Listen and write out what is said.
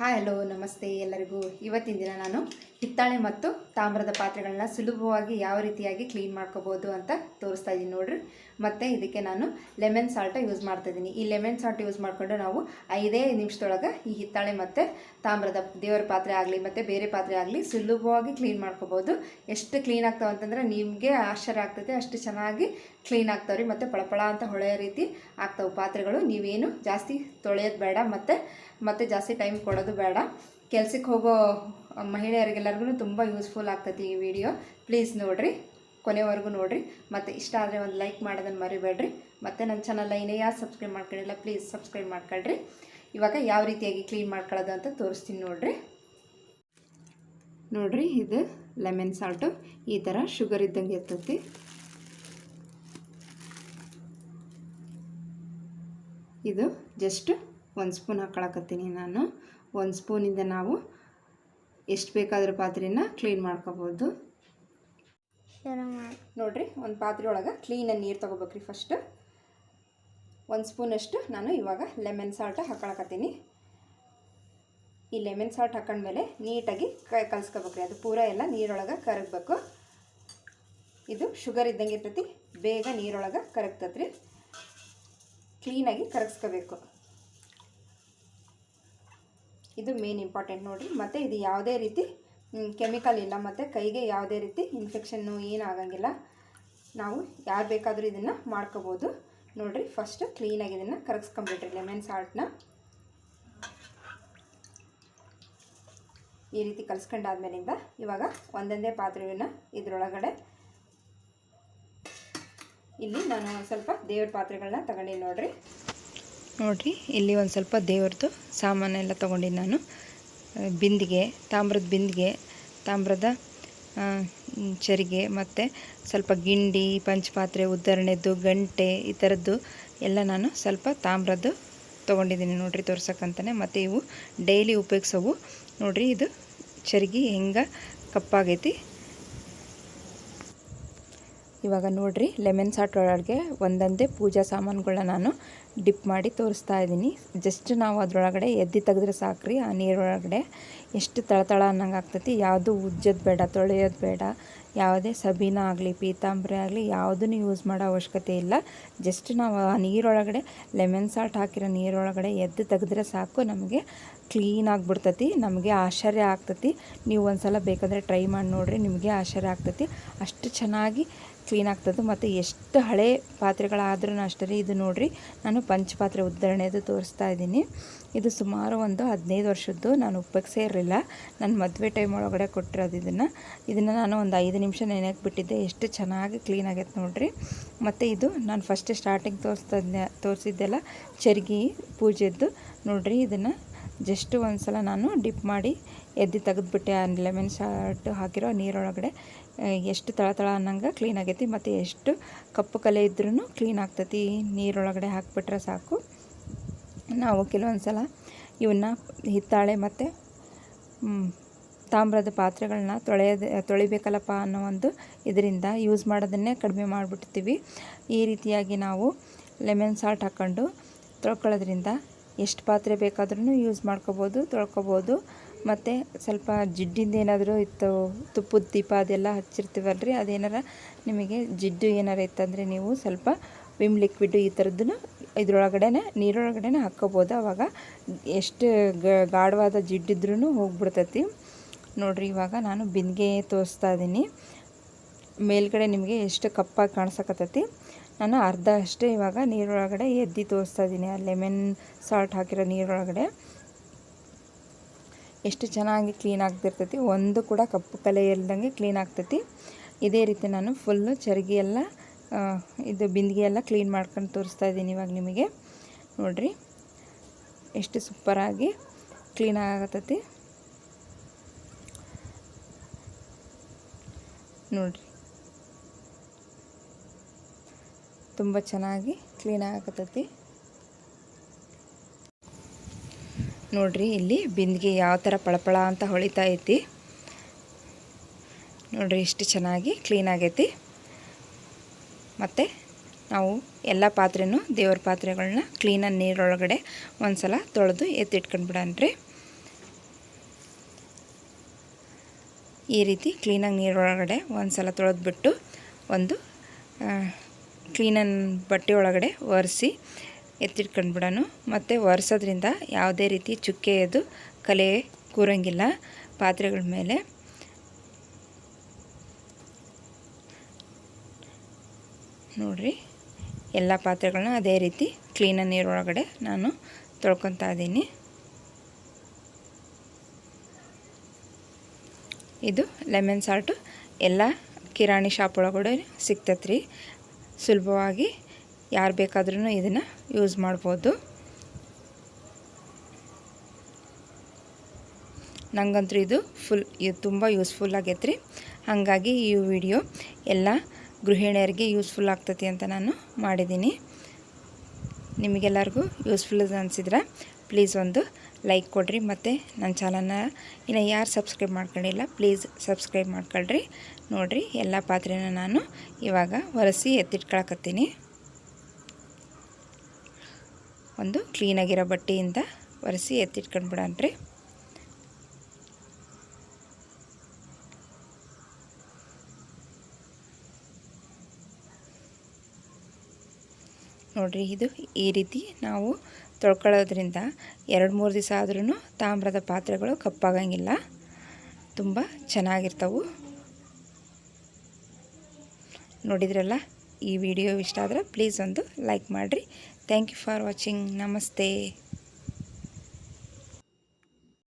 Hi hello ನಮಸ್ತೆ ಎಲ್ಲರಿಗೂ. ಇವತ್ತಿನ ದಿನ ನಾನು ಹಿತ್ತಾಳೆ ಮತ್ತು ತಾಮ್ರದ ಪಾತ್ರೆಗಳನ್ನ ಸುಲಭವಾಗಿ ಯಾವ ರೀತಿಯಾಗಿ ಕ್ಲೀನ್ ಮಾಡ್ಕೋಬೋದು ಅಂತ ತೋರಿಸ್ತಾ ಇದ್ದೀನಿ ನೋಡ್ರಿ. ಮತ್ತು ಇದಕ್ಕೆ ನಾನು ಲೆಮನ್ ಸಾಲ್ಟ ಯೂಸ್ ಮಾಡ್ತಾ ಇದ್ದೀನಿ ಈ ಲೆಮನ್ ಸಾಲ್ಟ್ ಯೂಸ್ ಮಾಡಿಕೊಂಡು ನಾವು ಐದೇ ನಿಮಿಷದೊಳಗೆ ಈ ಹಿತ್ತಾಳೆ ಮತ್ತು ತಾಮ್ರದ ದೇವರ ಪಾತ್ರೆ ಆಗಲಿ ಮತ್ತು ಬೇರೆ ಪಾತ್ರೆ ಆಗಲಿ ಸುಲಭವಾಗಿ ಕ್ಲೀನ್ ಮಾಡ್ಕೋಬೋದು ಎಷ್ಟು ಕ್ಲೀನ್ ಆಗ್ತಾವೆ ಅಂತಂದ್ರೆ ನಿಮಗೆ ಆಶ್ಚರ್ಯ ಆಗ್ತದೆ, ಅಷ್ಟು ಚೆನ್ನಾಗಿ ಕ್ಲೀನ್ ಆಗ್ತಾವೆ ರೀ. ಮತ್ತು ಪಳಪಳ ಅಂತ ಹೊಳೆಯ ರೀತಿ ಆಗ್ತಾವೆ ಪಾತ್ರೆಗಳು. ನೀವೇನು ಜಾಸ್ತಿ ತೊಳೆಯೋದು ಬೇಡ, ಮತ್ತು ಮತ್ತು ಜಾಸ್ತಿ ಟೈಮ್ ಕೊಡೋದು ಬೇಡ. ಕೆಲ್ಸಕ್ಕೆ ಹೋಗೋ ಮಹಿಳೆಯರಿಗೆಲ್ಲರಿಗೂ ತುಂಬ ಯೂಸ್ಫುಲ್ ಆಗ್ತೈತಿ ಈ ವಿಡಿಯೋ ಪ್ಲೀಸ್ ನೋಡಿರಿ, ಕೊನೆವರೆಗೂ ನೋಡಿರಿ. ಮತ್ತು ಇಷ್ಟ ಆದರೆ ಒಂದು ಲೈಕ್ ಮಾಡೋದನ್ನು ಮರಿಬೇಡ್ರಿ. ಮತ್ತು ನನ್ನ ಚಾನಲ್ ಇನ್ನೇ ಯಾರು ಸಬ್ಸ್ಕ್ರೈಬ್ ಮಾಡ್ಕೊಂಡಿಲ್ಲ ಪ್ಲೀಸ್ ಸಬ್ಸ್ಕ್ರೈಬ್ ಮಾಡ್ಕೊಳ್ರಿ. ಇವಾಗ ಯಾವ ರೀತಿಯಾಗಿ ಕ್ಲೀನ್ ಮಾಡ್ಕೊಳ್ಳೋದು ಅಂತ ತೋರಿಸ್ತೀನಿ ನೋಡಿರಿ. ನೋಡಿರಿ, ಇದು ಲೆಮನ್ ಸಾಲ್ಟು ಈ ಥರ ಶುಗರ್ ಇದ್ದಂಗೆ ಇರ್ತೈತಿ. ಇದು ಜಸ್ಟ್ ಒಂದು ಸ್ಪೂನ್ ಹಾಕ್ಕೊಳಕತ್ತೀನಿ ನಾನು. ಒಂದು ಸ್ಪೂನಿಂದ ನಾವು ಎಷ್ಟು ಬೇಕಾದರೂ ಪಾತ್ರೆನ ಕ್ಲೀನ್ ಮಾಡ್ಕೋಬೋದು. ನೋಡಿರಿ, ಒಂದು ಪಾತ್ರೆ ಒಳಗೆ ಕ್ಲೀನಾಗಿ ನೀರು ತೊಗೋಬೇಕ್ರಿ ಫಸ್ಟ್ ಒಂದು ಸ್ಪೂನಷ್ಟು ನಾನು ಇವಾಗ ಲೆಮನ್ ಸಾಲ್ಟ್ ಹಾಕೊಳಕತ್ತೀನಿ. ಈ ಲೆಮನ್ ಸಾಲ್ಟ್ ಹಾಕೊಂಡ್ಮೇಲೆ ನೀಟಾಗಿ ಕ ರೀ ಅದು ಪೂರ ಎಲ್ಲ ನೀರೊಳಗೆ ಕರಗಬೇಕು. ಇದು ಶುಗರ್ ಇದ್ದಂಗೆ ಇರ್ತೈತಿ, ಬೇಗ ನೀರೊಳಗೆ ಕರಗ್ತತ್ರಿ. ಕ್ಲೀನಾಗಿ ಕರಗಿಸ್ಕೋಬೇಕು. ಇದು ಮೇನ್ ಇಂಪಾರ್ಟೆಂಟ್ ನೋಡಿ. ಮತ್ತು ಇದು ಯಾವುದೇ ರೀತಿ ಕೆಮಿಕಲ್ ಇಲ್ಲ. ಮತ್ತು ಕೈಗೆ ಯಾವುದೇ ರೀತಿ ಇನ್ಫೆಕ್ಷನ್ನು ಏನು ಆಗಂಗಿಲ್ಲ. ನಾವು ಯಾರು ಬೇಕಾದರೂ ಇದನ್ನು ಮಾಡ್ಕೋಬೋದು. ನೋಡಿರಿ ಫಸ್ಟ್ ಕ್ಲೀನಾಗಿ ಇದನ್ನು ಕರಗಿಸ್ಕೊಂಬಿಟ್ರಿ ಲೆಮನ್ ಸಾಲ್ಟ್ನ ಈ ರೀತಿ ಕಲಿಸ್ಕೊಂಡಾದ್ಮೇಲಿಂದ ಇವಾಗ ಒಂದೊಂದೇ ಪಾತ್ರೆಯನ್ನು ಇದರೊಳಗಡೆ. ಇಲ್ಲಿ ನಾನು ಸ್ವಲ್ಪ ದೇವ್ರ ಪಾತ್ರೆಗಳನ್ನ ತಗೊಂಡಿನಿ ನೋಡಿರಿ. ನೋಡಿರಿ, ಇಲ್ಲಿ ಒಂದು ಸ್ವಲ್ಪ ದೇವ್ರದ್ದು ಸಾಮಾನೆಲ್ಲ ತೊಗೊಂಡಿನಿ ನಾನು. ಬಿಂದಿಗೆ, ತಾಮ್ರದ ಬಿಂದಿಗೆ, ತಾಮ್ರದ ಚರಿಗೆ, ಮತ್ತು ಸ್ವಲ್ಪ ಗಿಂಡಿ, ಪಂಚಪಾತ್ರೆ ಉದ್ದರಣೆದ್ದು ಗಂಟೆ ಈ ಥರದ್ದು ಎಲ್ಲ ನಾನು ಸ್ವಲ್ಪ ತಾಮ್ರದ್ದು ತೊಗೊಂಡಿದ್ದೀನಿ ನೋಡಿರಿ ತೋರ್ಸಕ್ಕಂತಾನೆ. ಮತ್ತು ಇವು ಡೈಲಿ ಉಪಯೋಗಿಸೋವು. ನೋಡಿರಿ ಇದು ಚರಿಗೆ ಹೆಂಗೆ ಕಪ್ಪಾಗೈತಿ. ಇವಾಗ ನೋಡಿರಿ ಲೆಮನ್ ಸಾಟ್ ಒಳಗೆ ಒಂದೊಂದೇ ಪೂಜಾ ಸಾಮಾನುಗಳನ್ನ ನಾನು ಡಿಪ್ ಮಾಡಿ ತೋರಿಸ್ತಾ ಇದ್ದೀನಿ. ಜಸ್ಟ್ ನಾವು ಅದರೊಳಗಡೆ ಎದ್ದು ತೆಗೆದ್ರೆ ಸಾಕ್ರಿ, ಆ ನೀರೊಳಗಡೆ ಎಷ್ಟು ತಳತಳ ಅನ್ನಂಗೆ ಆಗ್ತೈತಿ. ಯಾವುದು ಉಜ್ಜೋದು ಬೇಡ, ತೊಳೆಯೋದು ಬೇಡ, ಯಾವುದೇ ಸಬೀನ ಆಗಲಿ, ಪೀತಾಂಬರಿ ಆಗಲಿ, ಯಾವುದನ್ನು ಯೂಸ್ ಮಾಡೋ ಅವಶ್ಯಕತೆ ಇಲ್ಲ. ಜಸ್ಟ್ ನಾವು ಆ ನೀರೊಳಗಡೆ ಲೆಮನ್ ಸಾಲ್ಟ್ ಹಾಕಿರೋ ನೀರೊಳಗಡೆ ಎದ್ದು ತೆಗೆದ್ರೆ ಸಾಕು, ನಮಗೆ ಕ್ಲೀನ್ ಆಗಿಬಿಡ್ತೈತಿ, ನಮಗೆ ಆಶ್ಚರ್ಯ ಆಗ್ತೈತಿ. ನೀವು ಒಂದು ಸಲ ಬೇಕಾದರೆ ಟ್ರೈ ಮಾಡಿ ನೋಡಿರಿ, ನಿಮಗೆ ಆಶ್ಚರ್ಯ ಆಗ್ತೈತಿ. ಅಷ್ಟು ಚೆನ್ನಾಗಿ ಕ್ಲೀನ್ ಆಗ್ತದೆ ಮತ್ತು ಎಷ್ಟು ಹಳೆ ಪಾತ್ರೆಗಳಾದ್ರೂ ಅಷ್ಟೇ ಇದು ನೋಡಿರಿ, ನಾನು ಪಂಚಪಾತ್ರೆ ಉದಾಹರಣೆದು ತೋರಿಸ್ತಾ ಇದ್ದೀನಿ. ಇದು ಸುಮಾರು ಒಂದು ಹದಿನೈದು ವರ್ಷದ್ದು, ನಾನು ಉಪಯೋಗಿಸೇ ಇರಲಿಲ್ಲ ನನ್ನ ಮದುವೆ ಟೈಮ್ ಒಳಗಡೆ ಕೊಟ್ಟಿರೋದು ಇದನ್ನು. ಇದನ್ನು ನಾನು ಒಂದು ಐದು ನಿಮಿಷ ನೆನೆಯಕ್ಕೆ ಬಿಟ್ಟಿದ್ದೆ. ಎಷ್ಟು ಚೆನ್ನಾಗಿ ಕ್ಲೀನ್ ಆಗೈತೆ ನೋಡಿರಿ. ಮತ್ತು ಇದು ನಾನು ಫಸ್ಟ್ ಸ್ಟಾರ್ಟಿಂಗ್ ತೋರಿಸ್ತಾ ತೋರಿಸಿದ್ದೆಲ್ಲ ಚರ್ಗಿ ಪೂಜೆದ್ದು. ನೋಡಿರಿ, ಇದನ್ನು ಜಸ್ಟ್ ಒಂದು ಸಲ ನಾನು ಡಿಪ್ ಮಾಡಿ ಎದ್ದು ತೆಗೆದುಬಿಟ್ಟೆ ಆ ಲೆಮನ್ ಶಾರ್ಟ್ ಹಾಕಿರೋ ನೀರೊಳಗಡೆ. ಎಷ್ಟು ತಳ ತಳ ಅನ್ನಂಗೆ ಕ್ಲೀನ್ ಆಗೈತಿ ಮತ್ತು ಎಷ್ಟು ಕಪ್ಪು ಕಲೆ ಇದ್ರೂ ಕ್ಲೀನ್ ಆಗ್ತೈತಿ. ನೀರೊಳಗಡೆ ಹಾಕಿಬಿಟ್ರೆ ಸಾಕು. ನಾವು ಕೆಲವೊಂದು ಸಲ ಇವನ್ನ ಹಿತ್ತಾಳೆ ಮತ್ತು ತಾಮ್ರದ ಪಾತ್ರೆಗಳನ್ನ ತೊಳೆಯೋದು, ತೊಳಿಬೇಕಲ್ಲಪ್ಪ ಅನ್ನೋ ಒಂದು ಇದರಿಂದ ಯೂಸ್ ಮಾಡೋದನ್ನೇ ಕಡಿಮೆ ಮಾಡಿಬಿಡ್ತೀವಿ ಈ ರೀತಿಯಾಗಿ ನಾವು ಲೆಮನ್ ಸಾಲ್ಟ್ ಹಾಕ್ಕೊಂಡು ತೊಳ್ಕೊಳ್ಳೋದ್ರಿಂದ ಎಷ್ಟು ಪಾತ್ರೆ ಬೇಕಾದ್ರೂ ಯೂಸ್ ಮಾಡ್ಕೋಬೋದು, ತೊಳ್ಕೊಬೋದು. ಮತ್ತು ಸ್ವಲ್ಪ ಜಿಡ್ಡಿಂದ ಏನಾದರೂ ಇತ್ತು ತುಪ್ಪದ ದೀಪ ಅದೆಲ್ಲ ಹಚ್ಚಿರ್ತೀವಲ್ರಿ? ಅದೇನಾರ ನಿಮಗೆ ಜಿಡ್ಡು ಏನಾರ ಇತ್ತಂದರೆ ನೀವು ಸ್ವಲ್ಪ ವಿಮ್ ಲಿಕ್ವಿಡ್ ಈ ಥರದ್ದನ್ನು ಇದ್ರೊಳಗಡೆ ನೀರೊಳಗಡೆ ಹಾಕ್ಕೋಬೋದು. ಆವಾಗ ಎಷ್ಟು ಗಾಢವಾದ ಜಿಡ್ಡಿದ್ರೂ ಹೋಗ್ಬಿಡ್ತೈತಿ. ನೋಡಿರಿ, ಇವಾಗ ನಾನು ಬಿಂದಿಗೆ ತೋರಿಸ್ತಾ ಇದ್ದೀನಿ. ಮೇಲ್ಗಡೆ ನಿಮಗೆ ಎಷ್ಟು ಕಪ್ಪಾಗಿ ಕಾಣಿಸಕತ್ತೈತಿ. ನಾನು ಅರ್ಧ ಅಷ್ಟೇ ಇವಾಗ ನೀರೊಳಗಡೆ ಎದ್ದು ತೋರಿಸ್ತಾ ಇದ್ದೀನಿ. ಆ ಲೆಮನ್ ಸಾಲ್ಟ್ ಹಾಕಿರೋ ನೀರೊಳಗಡೆ. ಎಷ್ಟು ಚೆನ್ನಾಗಿ ಕ್ಲೀನ್ ಆಗ್ತಿರ್ತೈತಿ. ಒಂದು ಕೂಡ ಕಪ್ಪು ಕಲೆ ಇಲ್ದಂಗೆ ಕ್ಲೀನ್ ಆಗ್ತೈತಿ. ಇದೇ ರೀತಿ ನಾನು ಫುಲ್ಲು ಚರ್ಗಿ ಎಲ್ಲ ಇದು ಬಿಂದಿಗೆ ಎಲ್ಲ ಕ್ಲೀನ್ ಮಾಡ್ಕೊಂಡು ತೋರಿಸ್ತಾ ಇದ್ದೀನಿ ಇವಾಗ ನಿಮಗೆ. ನೋಡಿರಿ. ಎಷ್ಟು ಸೂಪರಾಗಿ ಕ್ಲೀನ್ ಆಗತ್ತೈತಿ ನೋಡಿರಿ. ತುಂಬ ಚೆನ್ನಾಗಿ ಕ್ಲೀನ್ ಆಗತ್ತೈತಿ ನೋಡ್ರಿ, ಇಲ್ಲಿ ಬಿಂದಿಗೆ ಯಾವ ಥರ ಪಳಪಳ ಅಂತ ಹೊಳಿತಾ ಐತಿ. ನೋಡ್ರಿ ಎಷ್ಟು ಚೆನ್ನಾಗಿ ಕ್ಲೀನ್ ಆಗೈತಿ. ಮತ್ತು ನಾವು ಎಲ್ಲ ಪಾತ್ರೆನೂ ದೇವ್ರ ಪಾತ್ರೆಗಳನ್ನ ಕ್ಲೀನಾಗಿ ನೀರೊಳಗಡೆ ಒಂದು ಸಲ ತೊಳೆದು ಎತ್ತಿಟ್ಕೊಂಡ್ಬಿಡನ್ರಿ ಈ ರೀತಿ ಕ್ಲೀನಾಗಿ ನೀರೊಳಗಡೆ ಒಂದು ಸಲ ತೊಳೆದ್ಬಿಟ್ಟು ಒಂದು ಕ್ಲೀನನ್ ಬಟ್ಟೆ ಒಳಗಡೆ ಒರೆಸಿ ಎತ್ತಿಟ್ಕೊಂಡ್ಬಿಡೋಣ ಮತ್ತು ಒರೆಸೋದ್ರಿಂದ ಯಾವುದೇ ರೀತಿ ಚುಕ್ಕೆಯದು ಕಲೆ ಕೂರಂಗಿಲ್ಲ. ಪಾತ್ರೆಗಳ ಮೇಲೆ. ನೋಡಿರಿ, ಎಲ್ಲ ಪಾತ್ರೆಗಳನ್ನ ಅದೇ ರೀತಿ ಕ್ಲೀನ ನೀರೊಳಗಡೆ ನಾನು ತೊಳ್ಕೊತಾ ಇದ್ದೀನಿ. ಇದು ಲೆಮನ್ ಸಾಲ್ಟು. ಎಲ್ಲ ಕಿರಾಣಿ ಶಾಪ್ ಒಳಗಡೆ ಸಿಗ್ತೈತೆ ರೀ ಸುಲಭವಾಗಿ ಯಾರು ಬೇಕಾದ್ರೂ ಇದನ್ನು ಯೂಸ್ ಮಾಡ್ಬೋದು. ನಂಗಂತೂ ಇದು ಫುಲ್ ಇದು ತುಂಬ ಯೂಸ್ಫುಲ್ ಆಗೈತೆ ರೀ ಹಾಗಾಗಿ ಈ ವಿಡಿಯೋ ಎಲ್ಲ ಗೃಹಿಣಿಯರಿಗೆ ಯೂಸ್ಫುಲ್ ಆಗ್ತೈತಿ ಅಂತ ನಾನು ಮಾಡಿದ್ದೀನಿ. ನಿಮಗೆಲ್ಲರಿಗೂ ಯೂಸ್ಫುಲ್ ಅನಿಸಿದ್ರೆ ಪ್ಲೀಸ್ ಒಂದು ಲೈಕ್ ಕೊಡಿರಿ ಮತ್ತು ನನ್ನ ಚಾನಲ್ನ ಇನ್ನು ಯಾರು ಸಬ್ಸ್ಕ್ರೈಬ್ ಮಾಡ್ಕೊಂಡಿಲ್ಲ ಪ್ಲೀಸ್ ಸಬ್ಸ್ಕ್ರೈಬ್ ಮಾಡ್ಕೊಳ್ರಿ. ನೋಡಿರಿ, ಎಲ್ಲ ಪಾತ್ರೆನ ನಾನು ಇವಾಗ ಒರೆಸಿ ಎತ್ತಿಟ್ಕೊಳಕತ್ತೀನಿ. ಒಂದು ಕ್ಲೀನಾಗಿರೋ ಬಟ್ಟೆಯಿಂದ ಒರೆಸಿ ಎತ್ತಿಟ್ಕೊಂಡ್ಬಿಡನ್ರಿ ನೋಡಿರಿ, ಇದು ಈ ರೀತಿ ನಾವು ತೊಳ್ಕೊಳ್ಳೋದ್ರಿಂದ ಎರಡು ಮೂರು ದಿವಸ ಆದ್ರೂ ತಾಮ್ರದ ಪಾತ್ರೆಗಳು ಕಪ್ಪಾಗಂಗಿಲ್ಲ. ತುಂಬ ಚೆನ್ನಾಗಿರ್ತವು. ನೋಡಿದ್ರಲ್ಲ, ಈ ವಿಡಿಯೋ ಇಷ್ಟ ಆದರೆ ಪ್ಲೀಸ್ ಒಂದು ಲೈಕ್ ಮಾಡಿರಿ. Thank you for watching. ನಮಸ್ತೆ.